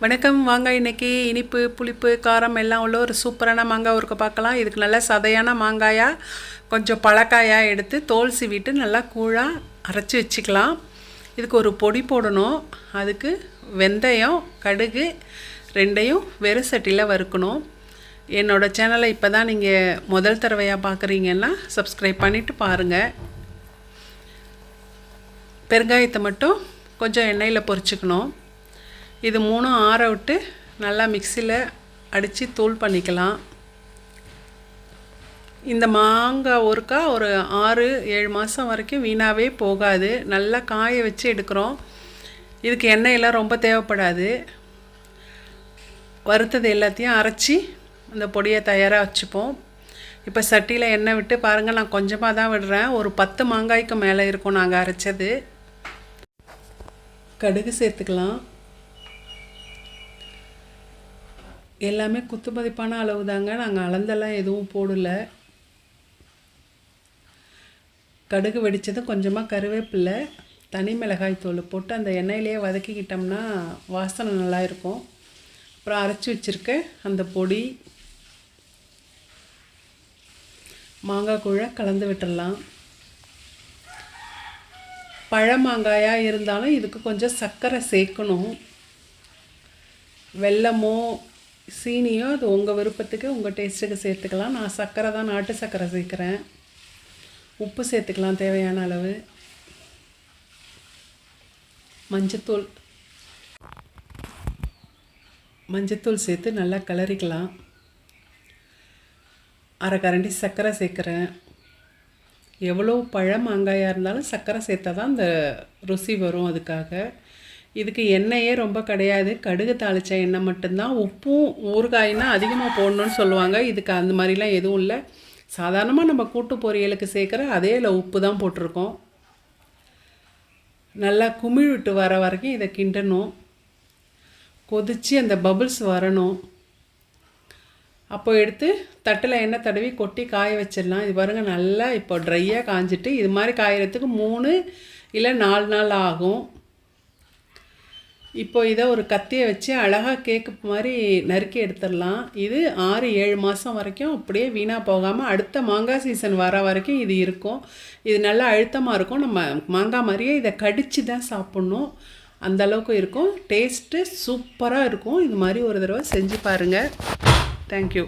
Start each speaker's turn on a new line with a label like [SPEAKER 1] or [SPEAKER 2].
[SPEAKER 1] வணக்கம். வாங்க இன்னைக்கு இனிப்பு புளிப்பு காரம் எல்லாம் உள்ள ஒரு சூப்பரான மாங்காய் ஊருக்கு பார்க்கலாம். இதுக்கு நல்லா சதையான மாங்காயாக கொஞ்சம் பழக்காயாக எடுத்து தோல் சீவிட்டு நல்லா கூழாக அரைச்சி வச்சுக்கலாம். இதுக்கு ஒரு பொடி போடணும். அதுக்கு வெந்தயம் கடுகு ரெண்டையும் வெறும் சட்டியில் வறுக்கணும். என்னோடய சேனலை இப்போ தான் நீங்கள் முதல் தடவையாக பார்க்குறீங்கன்னா சப்ஸ்கிரைப் பண்ணிவிட்டு பாருங்கள் பெருங்காயத்தை மட்டும் கொஞ்சம் எண்ணெயில் பொரிச்சுக்கணும். இது மூணும் ஆற விட்டு நல்லா மிக்சியில் அடித்து தூள் பண்ணிக்கலாம். இந்த மாங்காய் ஒருக்கா ஒரு ஆறு ஏழு மாதம் வரைக்கும் வீணாகவே போகாது. நல்லா காய வச்சு எடுக்கிறோம். இதுக்கு எண்ணெயெல்லாம் ரொம்ப தேவைப்படாது. வறுத்தது எல்லாத்தையும் அரைச்சி அந்த பொடியை தயாராக வச்சுப்போம். இப்போ சட்டியில் எண்ணெய் விட்டு பாருங்கள் நான் கொஞ்சமாக தான் விடுறேன். ஒரு பத்து மாங்காய்க்கு மேலே இருக்கும் நாங்கள் அரைச்சது. கடுகு சேர்த்துக்கலாம். எல்லாமே குத்து மதிப்பான அளவு தாங்க நாங்கள் அளந்தெல்லாம் எதுவும் போடல. கடுகு வெடித்ததும் கொஞ்சமாக கருவேப்பில்லை தனி மிளகாய் தூள் போட்டு அந்த எண்ணெயிலேயே வதக்கிக்கிட்டோம்னா வாசனை நல்லா இருக்கும். அப்புறம் அரைச்சி வச்சுருக்க அந்த பொடி மாங்காய் கூழை கலந்து விட்டுடலாம் பழ மாங்காயாக இருந்தாலும் இதுக்கு கொஞ்சம் சர்க்கரை சேர்க்கணும். வெல்லமோ சீனியோ அது உங்கள் விருப்பத்துக்கு உங்கள் டேஸ்ட்டுக்கு சேர்த்துக்கலாம். நான் சர்க்கரை தான் நாட்டு சர்க்கரை சேர்க்குறேன். உப்பு சேர்த்துக்கலாம் தேவையான அளவு. மஞ்சத்தூள். மஞ்சத்தூள் சேர்த்து நல்லா கிளறிக்கலாம். அரை கரண்டி சர்க்கரை சேர்க்குறேன். எவ்வளோ பழம் மாங்காயாக இருந்தாலும் சர்க்கரை சேர்த்தா தான் அந்த ருசி வரும் அதுக்காக. இதுக்கு எண்ணெயே ரொம்ப கிடையாது. கடுகு தாளித்த எண்ணெய் மட்டும்தான். உப்பும் ஊறுகாய்னா அதிகமாக போடணும்னு சொல்லுவாங்க. இதுக்கு அந்த மாதிரிலாம் எதுவும் இல்லை. சாதாரணமாக நம்ம கூட்டு பொரியலுக்கு சேர்க்குற அதே இல்லை உப்பு தான் போட்டிருக்கோம். நல்லா குமிழ் விட்டு வர வரைக்கும் இதை கிண்டணும். கொதித்து அந்த பபுள்ஸ் வரணும். அப்போ எடுத்து தட்டில் எண்ணெய் தடவி கொட்டி காய வச்சிடலாம். இது பாருங்கள் நல்லா இப்போ ட்ரையாக காஞ்சிட்டு இது மாதிரி காயறதுக்கு மூணு இல்லை நாலு நாள் ஆகும். இப்போ இதை ஒரு கத்தியை வச்சு அழகாக கேக்கு மாதிரி நறுக்கி எடுத்துடலாம். இது ஆறு ஏழு மாதம் வரைக்கும் அப்படியே வீணாக போகாமல் அடுத்த மாங்காய் சீசன் வர வரைக்கும் இது இருக்கும். இது நல்லா அழுத்தமாக இருக்கும். நம்ம மாங்காய் மாதிரியே இதை கடித்து தான் சாப்பிட்ணும். அந்த அளவுக்கு இருக்கும். டேஸ்ட்டு சூப்பராக இருக்கும். இது மாதிரி ஒரு தடவை செஞ்சு பாருங்கள் தேங்க்யூ